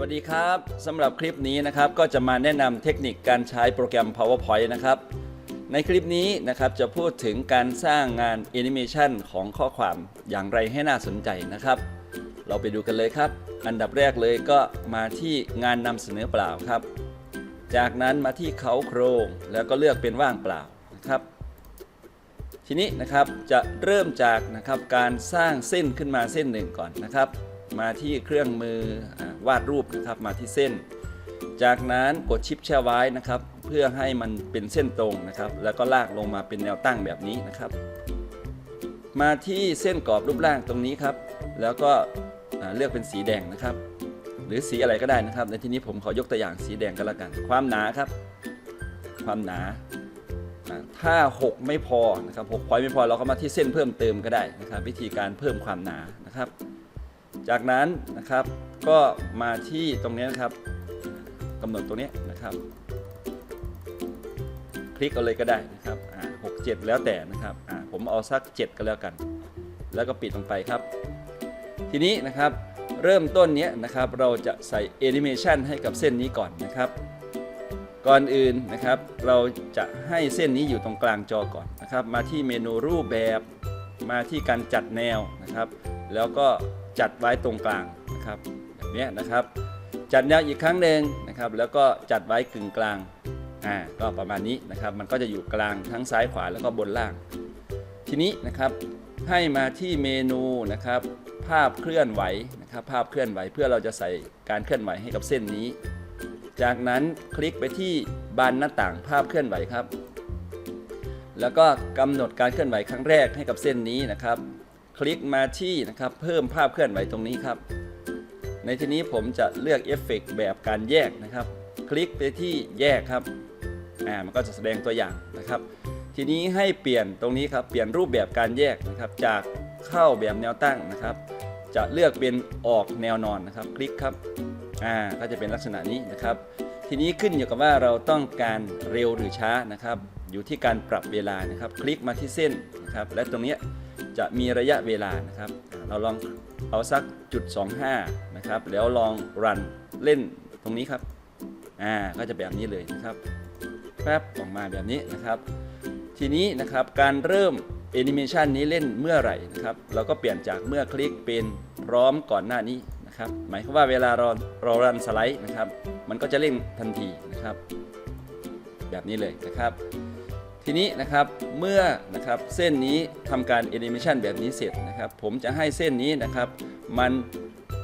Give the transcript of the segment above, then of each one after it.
วัสดีครับสำหรับคลิปนี้นะครับก็จะมาแนะนำเทคนิคการใช้โปรแกรม PowerPoint นะครับ ในคลิปนี้นะครับจะพูดถึงการสร้างงานแอนิเมชันของข้อความอย่างไรให้น่าสนใจนะครับ เราไปดูกันเลยครับ อันดับแรกเลยก็มาที่งานนำเสนอเปล่าครับ จากนั้นมาที่เขาโครงแล้วก็เลือกเป็นว่างเปล่านะครับ ทีนี้นะครับจะเริ่มจากนะครับการสร้างเส้นขึ้นมาเส้นหนึ่งก่อนนะครับ มาที่เครื่องมืออวาดรูปนะครับมาที่เส้น จากนั้นกดชิปแช่ไว้นะครับ เพื่อให้มันเป็นเส้นตรงนะครับ แล้วก็ลากลงมาเป็นแนวตั้งแบบนี้นะครับ มาที่เส้นกรอบรูปร่างตรงนี้ครับ แล้วก็เลือกเป็นสีแดงนะครับ หรือสีอะไรก็ได้นะครับ ในที่นี้ผมขอยกตัวอย่างสีแดงก็แล้วกัน ความหนาครับ ความหนาอ่าถ้า 6 ไม่พอนะครับ6พอยไม่พอเราก็มาที่เส้นเพิ่มเติมก็ได้นะครับ วิธีการเพิ่มความหนานะครับ จากนั้นนะครับก็มาที่ตรงนี้นะครับกำหนดตรงนี้นะครับ คลิกเอาเลยก็ได้นะครับหกเจ็ดแล้วแต่นะครับผมเอาสัก 7 ก็แล้วกัน แล้วก็ปิดลงไปครับ ทีนี้นะครับเริ่มต้นเนี้ยนะครับเราจะใส่แอนิเมชันให้กับเส้นนี้ก่อนนะครับ ก่อนอื่นนะครับเราจะให้เส้นนี้อยู่ตรงกลางจอก่อนนะครับ มาที่เมนูรูปแบบมาที่การจัดแนวนะครับ แล้วก็ จัดไว้ตรงกลางนะครับแบบนี้นะครับ จัดแนวอีกครั้งหนึ่งนะครับ แล้วก็จัดไว้กึ่งกลางอ่าก็ประมาณนี้นะครับ มันก็จะอยู่กลางทั้งซ้ายขวาแล้วก็บนล่าง ทีนี้นะครับให้มาที่เมนูนะครับ ภาพเคลื่อนไหวนะครับ ภาพเคลื่อนไหวเพื่อเราจะใส่การเคลื่อนไหวให้กับเส้นนี้ จากนั้นคลิกไปที่บานหน้าต่างภาพเคลื่อนไหวครับ แล้วก็กำหนดการเคลื่อนไหวครั้งแรกให้กับเส้นนี้นะครับ คลิกมาที่นะครับเพิ่มภาพเคลื่อนไหวตรงนี้ครับ ในที่นี้ผมจะเลือกเอฟเฟกต์แบบการแยกนะครับ คลิกไปที่แยกครับอ่ามันก็จะแสดงตัวอย่างนะครับ ทีนี้ให้เปลี่ยนตรงนี้ครับเปลี่ยนรูปแบบการแยกนะครับ จากเข้าแบบแนวตั้งนะครับ จะเลือกเป็นออกแนวนอนนะครับ คลิกครับอ่าก็จะเป็นลักษณะนี้นะครับ ทีนี้ขึ้นอยู่กับว่าเราต้องการเร็วหรือช้านะครับ อยู่ที่การปรับเวลานะครับ คลิกมาที่เส้นนะครับ และตรงนี้ จะมีระยะเวลานะครับ เราลองเอาสักจุด25นะครับ แล้วลองรันเล่นตรงนี้ครับ อ่า ก็จะแบบนี้เลยนะครับ แป๊บออกมาแบบนี้นะครับ ทีนี้นะครับการเริ่มแอนิเมชันนี้เล่นเมื่อไหร่นะครับ เราก็เปลี่ยนจากเมื่อคลิกเป็นพร้อมก่อนหน้านี้นะครับ หมายความว่าเวลาเราเรารันสไลด์นะครับ มันก็จะเล่นทันทีนะครับ แบบนี้เลยนะครับ ทีนี้นะครับเมื่อนะครับเส้นนี้ทำการแอนิเมชันแบบนี้เสร็จนะครับ ผมจะให้เส้นนี้นะครับมัน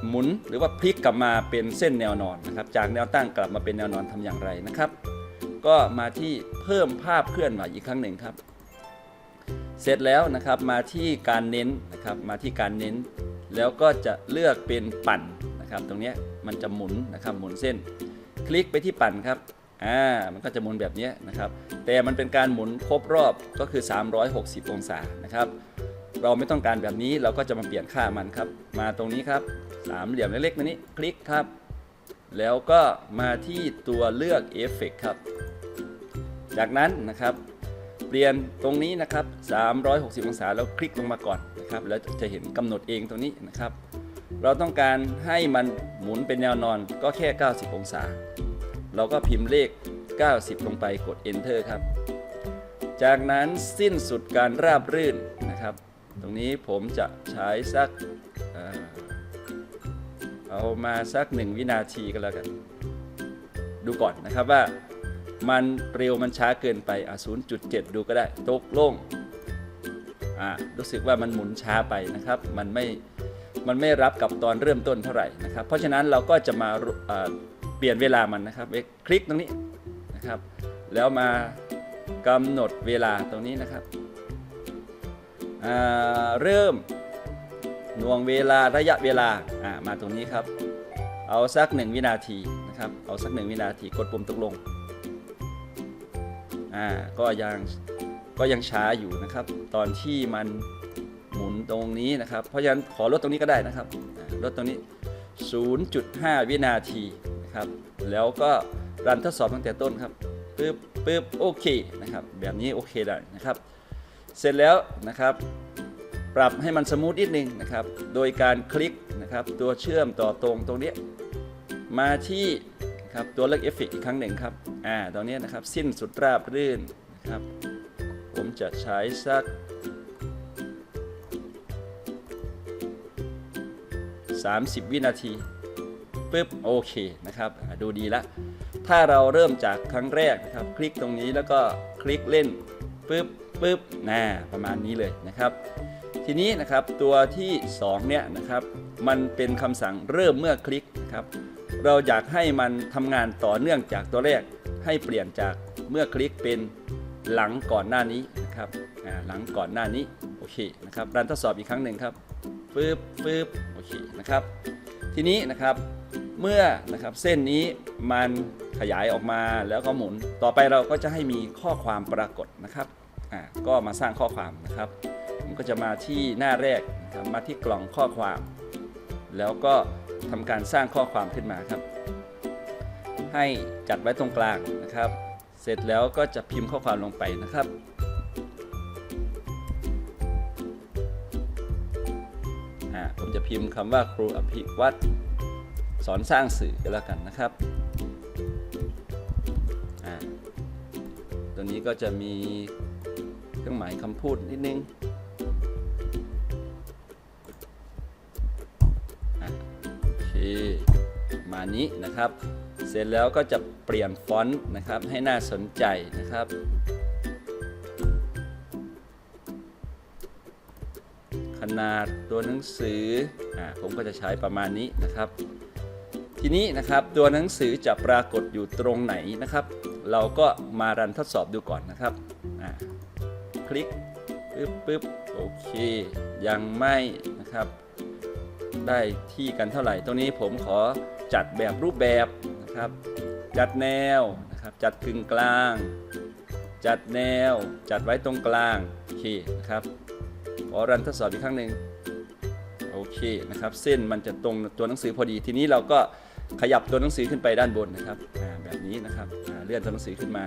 หมุนหรือว่าพลิกกลับมาเป็นเส้นแนวนอนนะครับ จากแนวตั้งกลับมาเป็นแนวนอนทำอย่างไรนะครับ ก็มาที่เพิ่มภาพเคลื่อนไหวอีกครั้งหนึ่งครับ เสร็จแล้วนะครับมาที่การเน้นนะครับมาที่การเน้น แล้วก็จะเลือกเป็นปั่นนะครับ ตรงนี้มันจะหมุนนะครับหมุนเส้น คลิกไปที่ปั่นครับ อ่ามันก็จะหมุนแบบนี้นะครับ แต่มันเป็นการหมุนครบรอบก็คือ 360 องศานะครับ เราไม่ต้องการแบบนี้เราก็จะมาเปลี่ยนค่ามันครับ มาตรงนี้ครับสามเหลี่ยมเล็กๆนี้คลิกครับ แล้วก็มาที่ตัวเลือกเอฟเฟกครับ จากนั้นนะครับเปลี่ยนตรงนี้นะครับ 360 องศาแล้วคลิกลงมาก่อนนะครับ แล้วจะเห็นกำหนดเองตรงนี้นะครับ เราต้องการให้มันหมุนเป็นแนวนอนก็แค่ 90 องศา เราก็พิมพ์เลข 90 ลงไปกด enter ครับ จากนั้นสิ้นสุดการราบรื่นนะครับ ตรงนี้ผมจะใช้สักเอามาสัก1วินาทีก็แล้วกัน ดูก่อนนะครับว่ามันเร็วมันช้าเกินไปอะ0.7 ดูก็ได้ตกลงอ่ารู้สึกว่ามันหมุนช้าไปนะครับ มันไม่ มันไม่รับกับตอนเริ่มต้นเท่าไหร่นะครับ เพราะฉะนั้นเราก็จะมา ปลี่ยนเวลามันนะครับคลิกตรงนี้นะครับ แล้วมากำหนดเวลาตรงนี้นะครับเริ่มหน่วงเวลาระยะเวลาอ่ามาตรงนี้ครับ เอาสักหนึ่งวินาทีนะครับ เอาสักหนึ่งวินาทีกดปุ่มตกลงอ่าก็ยังก็ยังช้าอยู่นะครับ ตอนที่มันหมุนตรงนี้นะครับ เพราะฉะนั้นขอลดตรงนี้ก็ได้นะครับลดตรงนี้ 0.5 วินาที ครับ แล้วก็รันทดสอบตั้งแต่ต้นครับปึ๊บปึ๊บโอเคนะครับ แบบนี้โอเคได้นะครับ เสร็จแล้วนะครับ ปรับให้มันสมูทนิดนึงนะครับ โดยการคลิกนะครับ ตัวเชื่อมต่อตรงตรงเนี้ยมาที่ครับตัวเลือกเอฟเฟกอีกครั้งหนึ่งครับอ่าตอนนี้นะครับสิ้นสุดราบรื่นนะครับ ผมจะใช้สัก30 วินาที ปึ๊บโอเคนะครับดูดีละ ถ้าเราเริ่มจากครั้งแรกนะครับ คลิกตรงนี้แล้วก็คลิกเล่นปึ๊บปึ๊บนะประมาณนี้เลยนะครับ ทีนี้นะครับตัวที่ 2 เนี่ยนะครับมันเป็นคำสั่งเริ่มเมื่อคลิกนะครับเราอยากให้มันทำงานต่อเนื่องจากตัวแรก ให้เปลี่ยนจากเมื่อคลิกเป็นหลังก่อนหน้านี้นะครับหลังก่อนหน้านี้โอเคนะครับรันทดสอบอีกครั้งหนึ่งครับปึ๊บปึ๊บโอเคนะครับ ทีนี้นะครับ เมื่อนะครับเส้นนี้มันขยายออกมาแล้วก็หมุน ต่อไปเราก็จะให้มีข้อความปรากฏนะครับอ่าก็มาสร้างข้อความนะครับผมก็จะมาที่หน้าแรกนะครับมาที่กล่องข้อความ แล้วก็ทำการสร้างข้อความขึ้นมาครับ ให้จัดไว้ตรงกลางนะครับ เสร็จแล้วก็จะพิมพ์ข้อความลงไปนะครับอ่าผมจะพิมพ์คำว่าครูอภิวัตร สอนสร้างสื่อแล้วกันนะครับอ่าตัวนี้ก็จะมีเครื่องหมายคำพูดนิดนึงอะโอเคมานี้นะครับ เสร็จแล้วก็จะเปลี่ยนฟอนต์นะครับให้น่าสนใจนะครับขนาดตัวหนังสืออ่าผมก็จะใช้ประมาณนี้นะครับ ทีนี้นะครับตัวหนังสือจะปรากฏอยู่ตรงไหนนะครับ เราก็มารันทดสอบดูก่อนนะครับอ่าคลิกปึ๊บปึ๊บโอเค ยังไม่นะครับ ได้ที่กันเท่าไหร่ตรงนี้ผมขอจัดแบบรูปแบบนะครับ จัดแนวนะครับจัดกึ่งกลาง จัดแนว จัดไว้ตรงกลางโอเคนะครับขอรันทดสอบอีกครั้งหนึ่งโอเคนะครับ เส้นมันจะตรงตัวหนังสือพอดีทีนี้เราก็ ขยับตัวหนังสือขึ้นไปด้านบนนะครับแบบนี้นะครับเลื่อนตัวหนังสือขึ้นมา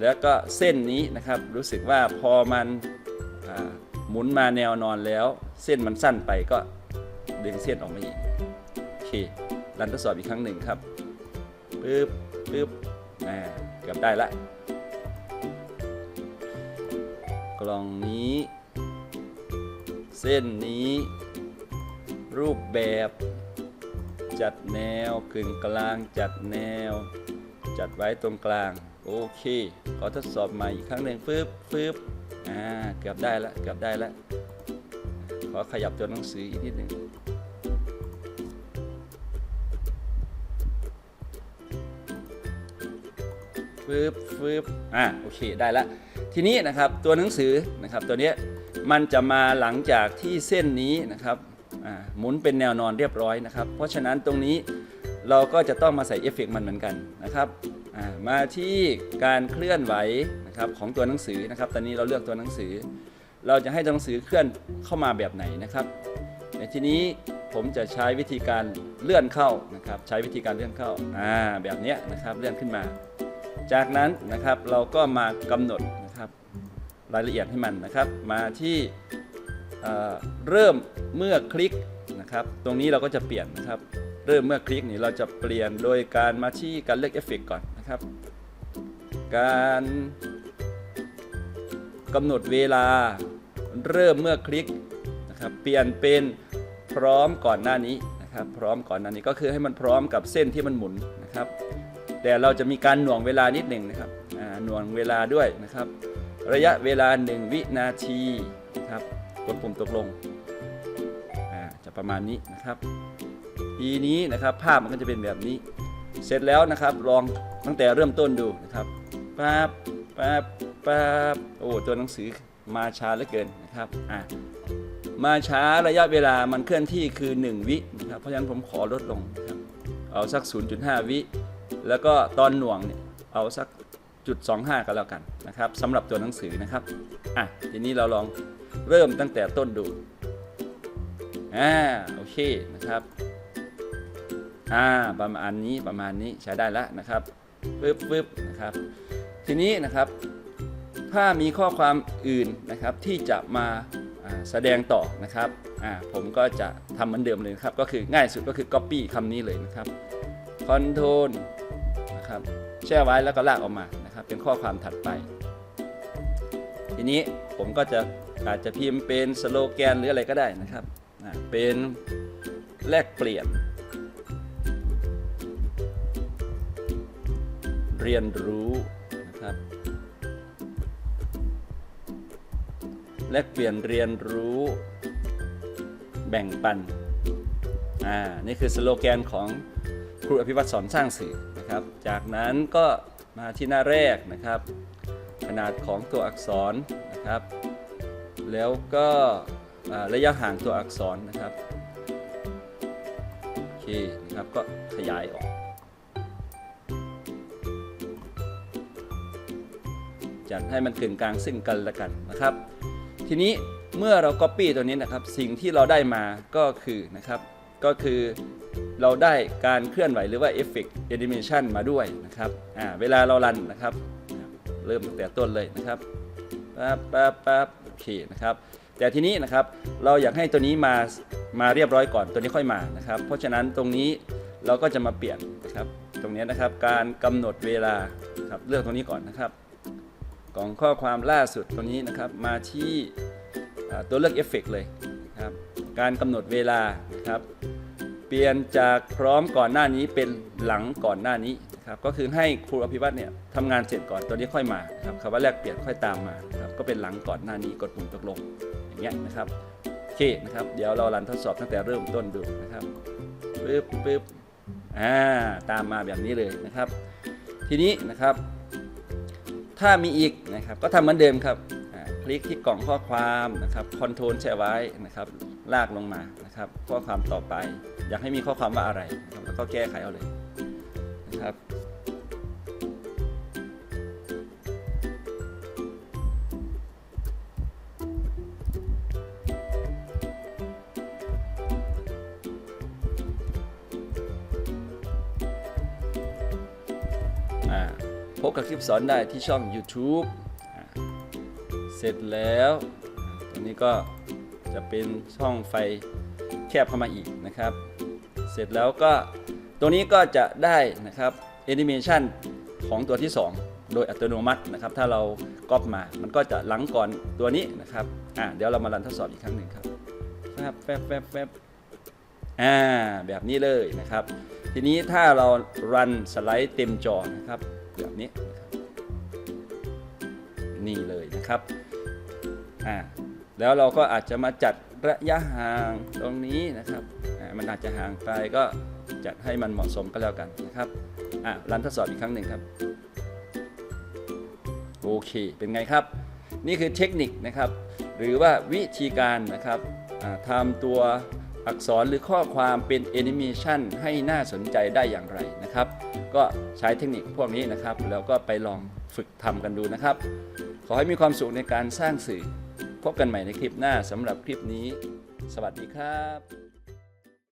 แล้วก็เส้นนี้นะครับรู้สึกว่าพอมันหมุนมาแนวนอนแล้ว เส้นมันสั้นไปก็ดึงเส้นออกมาอีกโอเครันทดสอบอีกครั้งหนึ่งครับปึ๊บปึ๊บอ่าเกือบได้ละกล่องนี้ เส้นนี้ รูปแบบ จัดแนวกึ่งกลางจัดแนว จัดไว้ตรงกลาง โอเค ขอทดสอบใหม่อีกครั้งหนึ่งฟึบฟึบอ่าเกือบได้ละเกือบได้ละขอขยับตัวหนังสืออีกนิดหนึ่งฟึบฟึบอ่าโอเคได้ละทีนี้นะครับตัวหนังสือนะครับตัวเนี้ยมันจะมาหลังจากที่เส้นนี้นะครับ หมุนเป็นแนวนอนเรียบร้อยนะครับ เพราะฉะนั้นตรงนี้เราก็จะต้องมาใส่เอฟเฟกต์มันเหมือนกันนะครับมาที่การเคลื่อนไหวนะครับของตัวหนังสือนะครับ ตอนนี้เราเลือกตัวหนังสือ เราจะให้ตัวหนังสือเคลื่อนเข้ามาแบบไหนนะครับ ในที่นี้ผมจะใช้วิธีการเลื่อนเข้านะครับ ใช้วิธีการเลื่อนเข้าอ่าแบบนี้นะครับเลื่อนขึ้นมา จากนั้นนะครับเราก็มากำหนดนะครับรายละเอียดให้มันนะครับ มาที่ เเริ่มเมื่อคลิกนะครับ ตรงนี้เราก็จะเปลี่ยนนะครับ เริ่มเมื่อคลิกนี่เราจะเปลี่ยนโดยการมาที่การเลือกเอฟเฟกก่อนนะครับ การกำหนดเวลาเริ่มเมื่อคลิกนะครับเปลี่ยนเป็นพร้อมก่อนหน้านี้นะครับ พร้อมก่อนหน้านี้ก็คือให้มันพร้อมกับเส้นที่มันหมุนนะครับ แต่เราจะมีการหน่วงเวลานิดหนึ่งนะครับหน่วงเวลาด้วยนะครับ ระยะเวลา 1 วินาที กดปุ่มตกลงจะประมาณนี้นะครับทีนี้นะครับภาพมันก็จะเป็นแบบนี้ เสร็จแล้วนะครับลองตั้งแต่เริ่มต้นดูนะครับปั๊บปั๊บปั๊บโอ้ตัวหนังสือมาช้าเหลือเกินนะครับอ่ามาช้าระยะเวลามันเคลื่อนที่คือ 1 วินะครับเพราะฉะนั้นผมขอลดลงครับเอาสัก 0.5 วิ แล้วก็ตอนหน่วงเนี่ยเอาสักจุด25กันแล้วกันนะครับสำหรับตัวหนังสือนะครับอะทีนี้เราลอง เริ่มตั้งแต่ต้นดูอ่าโอเคนะครับอ่าประมาณนี้ประมาณนี้ใช้ได้แล้วนะครับปึ๊บปึ๊บนะครับ ทีนี้นะครับ ถ้ามีข้อความอื่นนะครับที่จะมาแสดงต่อนะครับอ่าผมก็จะทำเหมือนเดิมเลยครับ ก็คือง่ายสุดก็คือ Copy คำนี้เลยนะครับ Control นะครับแช่ไว้แล้วก็ลากออกมานะครับ เป็นข้อความถัดไป ทีนี้ผมก็จะอาจจะพิมพ์เป็นสโลแกนหรืออะไรก็ได้นะครับ เป็นแลกเปลี่ยน เรียนรู้นะครับ แลกเปลี่ยนเรียนรู้ แบ่งปัน อ่า นี่คือสโลแกนของครูอภิวัตสอนสร้างสื่อนะครับ จากนั้นก็มาที่หน้าแรกนะครับ นาดของตัวอักษรนะครับ แล้วก็ระยะห่างตัวอักษรนะครับโอเคนะครับก็ขยายออก จัดให้มันกึ่งกลางซึ่งกันและกันนะครับ ทีนี้เมื่อเรา Copy ตัวนี้นะครับ สิ่งที่เราได้มาก็คือนะครับก็คือเราได้การเคลื่อนไหวหรือว่า Effect Animation มาด้วยนะครับ เวลาเรารันนะครับ เริ่มตั้งแต่ต้นเลยนะครับปั๊บปั๊บปั๊บโอเคนะครับ แต่ทีนี้นะครับเราอยากให้ตัวนี้มามาเรียบร้อยก่อนตัวนี้ค่อยมานะครับ เพราะฉะนั้นตรงนี้เราก็จะมาเปลี่ยนนะครับ ตรงนี้นะครับการกำหนดเวลาครับเลือกตรงนี้ก่อนนะครับกล่องข้อความล่าสุดตัวนี้นะครับ มาที่ตัวเลือกเอฟเฟกเลยนะครับการกำหนดเวลาครับ เปลี่ยนจากพร้อมก่อนหน้านี้เป็นหลังก่อนหน้านี้ ครับก็คือให้ครูอภิวัตเนี่ยทำงานเสร็จก่อนตัวนี้ค่อยมาครับคำว่าแลกเปลี่ยนค่อยตามมาครับก็เป็นหลังก่อนหน้านี้กดปุ่มตกลงอย่างเงี้ยนะครับโอเคนะครับเดี๋ยวเรารันทดสอบตั้งแต่เริ่มต้นดูนะครับปึ๊บปึ๊บอ่าตามมาแบบนี้เลยนะครับ ทีนี้นะครับ ถ้ามีอีกนะครับก็ทำเหมือนเดิมครับคลิกที่กล่องข้อความนะครับคอนโทรลแช่ไว้นะครับ ลากลงมานะครับ ข้อความต่อไป อยากให้มีข้อความว่าอะไร แล้วก็แก้ไขเอาเลย พบกับคลิปสอนได้ที่ช่อง YouTube เสร็จแล้วตรงนี้ก็จะเป็นช่องไฟแคบเข้ามาอีกนะครับ เสร็จแล้วก็ตัวนี้ก็จะได้นะครับแอนิเมชันของตัวที่ 2 โดยอัตโนมัตินะครับ ถ้าเราก๊อปมา มันก็จะหลังก่อนตัวนี้นะครับอ่าเดี๋ยวเรามารันทดสอบอีกครั้งหนึ่งครับแฟบแฟบแฟบแฟบอ่าแบบนี้เลยนะครับ ทีนี้ถ้าเรารันสไลด์เต็มจอนะครับแบบนี้นี่เลยนะครับอ่าแล้วเราก็อาจจะมาจัดระยะห่างตรงนี้นะครับมันอาจจะห่างไปก็จัดให้มันเหมาะสมก็แล้วกันนะครับอ่ารันทดสอบอีกครั้งหนึ่งครับโอเคเป็นไงครับ นี่คือเทคนิคนะครับ หรือว่าวิธีการนะครับทำตัว อักษรหรือข้อความเป็นแอนิเมชันให้น่าสนใจได้อย่างไรนะครับ ก็ใช้เทคนิคพวกนี้นะครับ แล้วก็ไปลองฝึกทำกันดูนะครับ ขอให้มีความสุขในการสร้างสื่อ พบกันใหม่ในคลิปหน้าสำหรับคลิปนี้ สวัสดีครับ